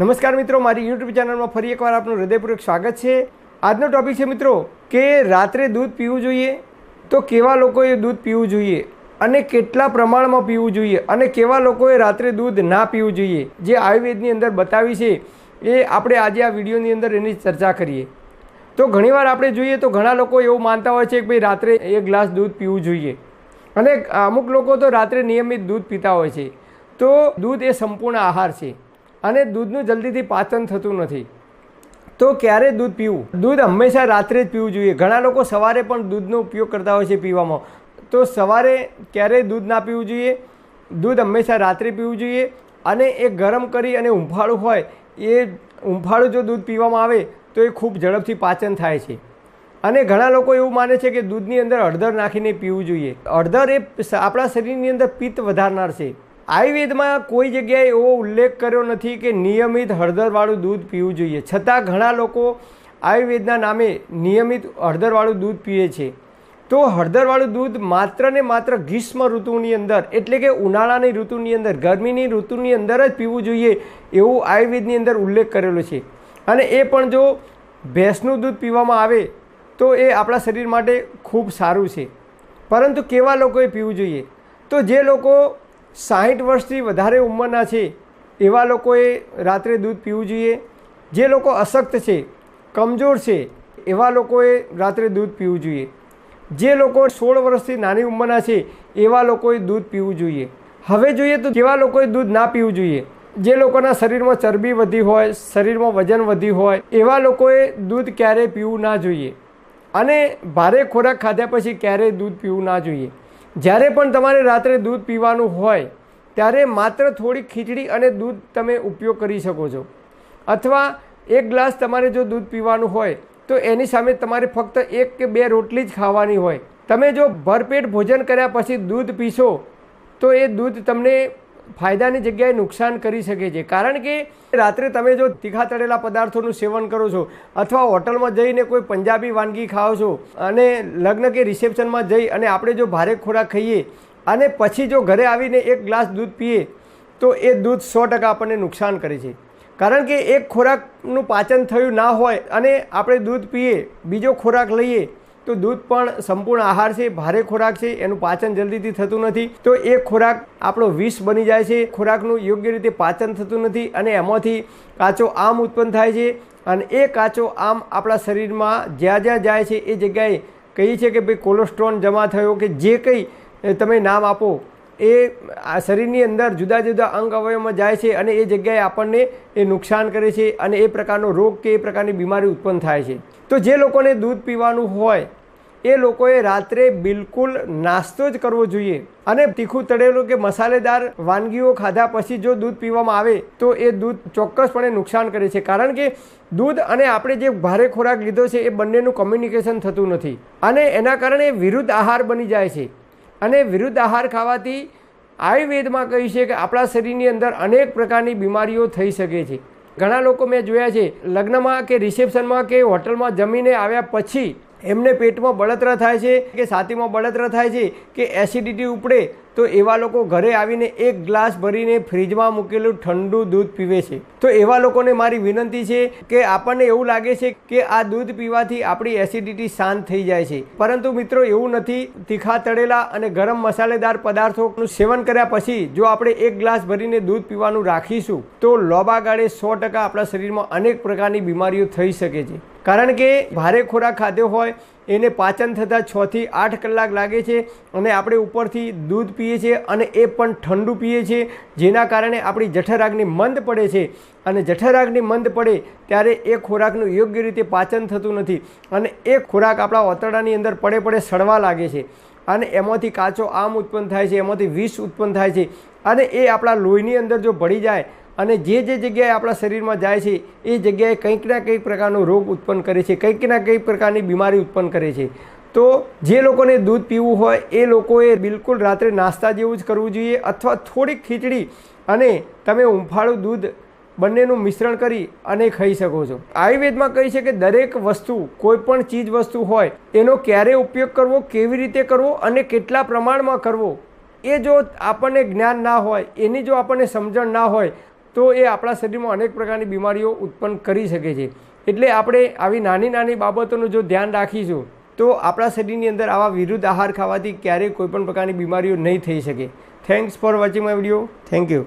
નમસ્કાર મિત્રો, મારી યુટ્યુબ ચેનલમાં ફરી એકવાર આપનું હૃદયપૂર્વક સ્વાગત છે. આજનો ટોપિક છે મિત્રો, કે રાત્રે દૂધ પીવું જોઈએ? તો કેવા લોકોએ દૂધ પીવું જોઈએ? અને કેટલા પ્રમાણમાં પીવું જોઈએ? અને કેવા લોકોએ રાત્રે દૂધ ના પીવું જોઈએ? જે આયુર્વેદની અંદર બતાવી છે, એ આપણે આજે આ વિડીયોની અંદર એની ચર્ચા કરીએ. તો ઘણીવાર આપણે જોઈએ તો ઘણા લોકો એવું માનતા હોય છે કે ભાઈ રાત્રે એક ગ્લાસ દૂધ પીવું જોઈએ. અને અમુક લોકો તો રાત્રે નિયમિત દૂધ પીતા હોય છે. તો દૂધ એ સંપૂર્ણ આહાર છે. અને દૂધનું જલ્દીથી પાચન થતું નથી. તો ક્યારે દૂધ પીવું? દૂધ હંમેશા રાત્રે જ પીવું જોઈએ. ઘણા લોકો સવારે પણ દૂધનો ઉપયોગ કરતા હોય છે પીવામાં. તો સવારે ક્યારેય દૂધ ના પીવું જોઈએ? દૂધ હંમેશા રાત્રે પીવું જોઈએ અને એ ગરમ કરી અને હુંફાળું હોય, એ હુંફાળું જો દૂધ પીવામાં આવે, તો એ ખૂબ ઝડપથી પાચન થાય છે. અને ઘણા લોકો એવું માને છે કે દૂધની અંદર હળદર નાખીને પીવું જોઈએ. હળદર એ આપણા શરીરની અંદર પિત્ત વધારનાર છે. આયુર્વેદમાં કોઈ જગ્યાએ એવો ઉલ્લેખ કર્યો નથી કે નિયમિત હળદરવાળું દૂધ પીવું જોઈએ. છતાં ઘણા લોકો આયુર્વેદના નામે નિયમિત હળદરવાળું દૂધ પીએ છે. તો હળદરવાળું દૂધ માત્ર ને માત્ર ગ્રીષ્મ ઋતુની અંદર, એટલે કે ઉનાળાની ઋતુની અંદર, ગરમીની ઋતુની અંદર જ પીવું જોઈએ એવું આયુર્વેદની અંદર ઉલ્લેખ કરેલો છે. અને એ પણ જો ભેંસનું દૂધ પીવામાં આવે, તો એ આપણા શરીર માટે ખૂબ સારું છે. પરંતુ કેવા લોકોએ પીવું જોઈએ? તો જે લોકો સાહીઠ વર્ષથી વધારે ઉંમરના છે, એવા લોકોએ રાત્રે દૂધ પીવું જોઈએ. જે લોકો અશક્ત છે, કમજોર છે, એવા લોકોએ રાત્રે દૂધ પીવું જોઈએ. જે લોકો સોળ વર્ષથી નાની ઉંમરના છે, એવા લોકોએ દૂધ પીવું જોઈએ. હવે જોઈએ તો જેવા લોકોએ દૂધ ના પીવું જોઈએ? જે લોકોના શરીરમાં ચરબી વધી હોય, શરીરમાં વજન વધી હોય, એવા લોકોએ દૂધ ક્યારેય પીવું ના જોઈએ. અને ભારે ખોરાક ખાધા પછી ક્યારેય દૂધ પીવું ના જોઈએ. જ્યારે પણ તમારે રાત્રે દૂધ પીવાનું હોય, ત્યારે માત્ર થોડી ખીચડી અને દૂધ તમે ઉપયોગ કરી શકો છો. અથવા એક ગ્લાસ તમારે જો દૂધ પીવાનું હોય, તો એની સામે તમારે ફક્ત એક કે બે રોટલી જ ખાવાની હોય. તમે જો ભરપેટ ભોજન કર્યા પછી દૂધ પીશો, તો એ દૂધ તમને ફાયદાની જગ્યાએ નુકસાન કરી શકે છે. કારણ કે રાત્રે તમે જો તીખા તળેલા પદાર્થોનું સેવન કરો છો અથવા હોટલમાં જઈને કોઈ પંજાબી વાનગી ખાઓ છો અને લગ્ન કે રિસેપ્શનમાં જઈ અને આપણે જો ભારે ખોરાક ખાઈએ અને પછી જો ઘરે આવીને એક ગ્લાસ દૂધ પીએ, તો એ દૂધ સો ટકા આપણને નુકસાન કરે છે. કારણ કે એક ખોરાકનું પાચન થયું ના હોય અને આપણે દૂધ પીએ, બીજો ખોરાક લઈએ તો દૂધ પણ સંપૂર્ણ આહાર છે, ભારે ખોરાક છે, એનું પાચન જલ્દીથી થતું નથી. તો એ ખોરાક આપણો વિષ બની જાય છે, ખોરાકનું યોગ્ય રીતે પાચન થતું નથી અને એમાંથી કાચો આમ ઉત્પન્ન થાય છે અને એ કાચો આમ આપણા શરીરમાં જ્યાં જ્યાં જાય છે એ જગ્યાએ કહીએ છે કે ભાઈ કોલેસ્ટ્રોલ જમા થયો કે જે કંઈ તમે નામ આપો. એ આ શરીરની અંદર જુદા જુદા અંગ અવયવમાં જાય છે અને એ જગ્યાએ આપણને એ નુકસાન કરે છે અને એ પ્રકારનો રોગ કે એ પ્રકારની બીમારી ઉત્પન્ન થાય છે. તો જે લોકોને દૂધ પીવાનું હોય, એ લોકોએ રાત્રે બિલકુલ નાસ્તો જ કરવો જોઈએ અને તીખું તળેલું કે મસાલેદાર વાનગીઓ ખાધા પછી જો દૂધ પીવામાં આવે, તો એ દૂધ ચોક્કસપણે નુકસાન કરે છે. કારણ કે દૂધ અને આપણે જે ભારે ખોરાક લીધો છે, એ બંનેનું કમ્યુનિકેશન થતું નથી અને એના કારણે વિરુદ્ધ આહાર બની જાય છે. અને વિરુદ્ધ આહાર ખાવાથી આયુર્વેદમાં કહ્યું છે કે આપણા શરીરની અંદર અનેક પ્રકારની બીમારીઓ થઈ શકે છે. ઘણા લોકો મેં જોયા છે, લગ્નમાં કે રિસેપ્શનમાં કે હોટલમાં જમીને આવ્યા પછી એમને પેટમાં બળતરા થાય છે, કે છાતીમાં બળતરા થાય છે, કે એસિડિટી ઉપડે તો એવા લોકો ઘરે આવીને એક ગ્લાસ ભરીને ફ્રીજમાં મૂકેલું ઠંડુ દૂધ પીવે છે. તો એવા લોકોને મારી વિનંતી છે કે આપણને એવું લાગે છે કે આ દૂધ પીવાથી આપણી એસિડિટી શાંત થઈ જાય છે. પરંતુ મિત્રો એવું નથી. તીખા તળેલા અને ગરમ મસાલેદાર પદાર્થોનું સેવન કર્યા પછી જો આપણે એક ગ્લાસ ભરીને દૂધ પીવાનું રાખીશું, તો લોબા ગાળે સો ટકા આપણા શરીરમાં અનેક પ્રકારની બીમારીઓ થઈ શકે છે. કારણ કે ભારે ખોરાક ખાધો હોય, એને પાચન થતાં છથી આઠ કલાક લાગે છે અને આપણે ઉપરથી દૂધ પીએ છીએ અને એ પણ ઠંડુ પીએ છીએ, જેના કારણે આપણી જઠરાગની મંદ પડે છે. અને જઠરાગની મંદ પડે ત્યારે એ ખોરાકનું યોગ્ય રીતે પાચન થતું નથી અને એ ખોરાક આપણા ઓતરડાની અંદર પડે પડે સડવા લાગે છે. અને એમાંથી કાચો આમ ઉત્પન્ન થાય છે, એમાંથી વિષ ઉત્પન્ન થાય છે. અને એ આપણા લોહીની અંદર જો ભળી જાય અને જે જે જગ્યાએ આપણા શરીરમાં જાય છે, એ જગ્યાએ કંઈક ના કંઈક પ્રકારનો રોગ ઉત્પન્ન કરે છે, કંઈક ના કંઈક પ્રકારની બીમારી ઉત્પન્ન કરે છે. તો જે લોકોને દૂધ પીવું હોય એ લોકોએ બિલકુલ રાત્રે નાસ્તા જેવું જ કરવું જોઈએ અથવા થોડીક ખીચડી અને તમે ઉંફાળું દૂધ બંનેનું મિશ્રણ કરી અને ખાઈ શકો છો. આયુર્વેદમાં કહે છે કે દરેક વસ્તુ, કોઈ પણ ચીજ વસ્તુ હોય એનો ક્યારે ઉપયોગ કરવો, કેવી રીતે કરવો અને કેટલા પ્રમાણમાં કરવો, એ જો આપણને જ્ઞાન ના હોય, એની જો આપણને સમજણ ના હોય, તો એ આપણા શરીરમાં અનેક પ્રકારની બીમારીઓ ઉત્પન્ન કરી શકે છે. એટલે આપણે આવી નાની નાની બાબતોનું જો ધ્યાન રાખીશું તો આપણા શરીરની અંદર આવા વિરુદ્ધ આહાર ખાવાથી ક્યારેય કોઈપણ પ્રકારની બીમારીઓ નહીં થઈ શકે. Thanks for watching my video thank you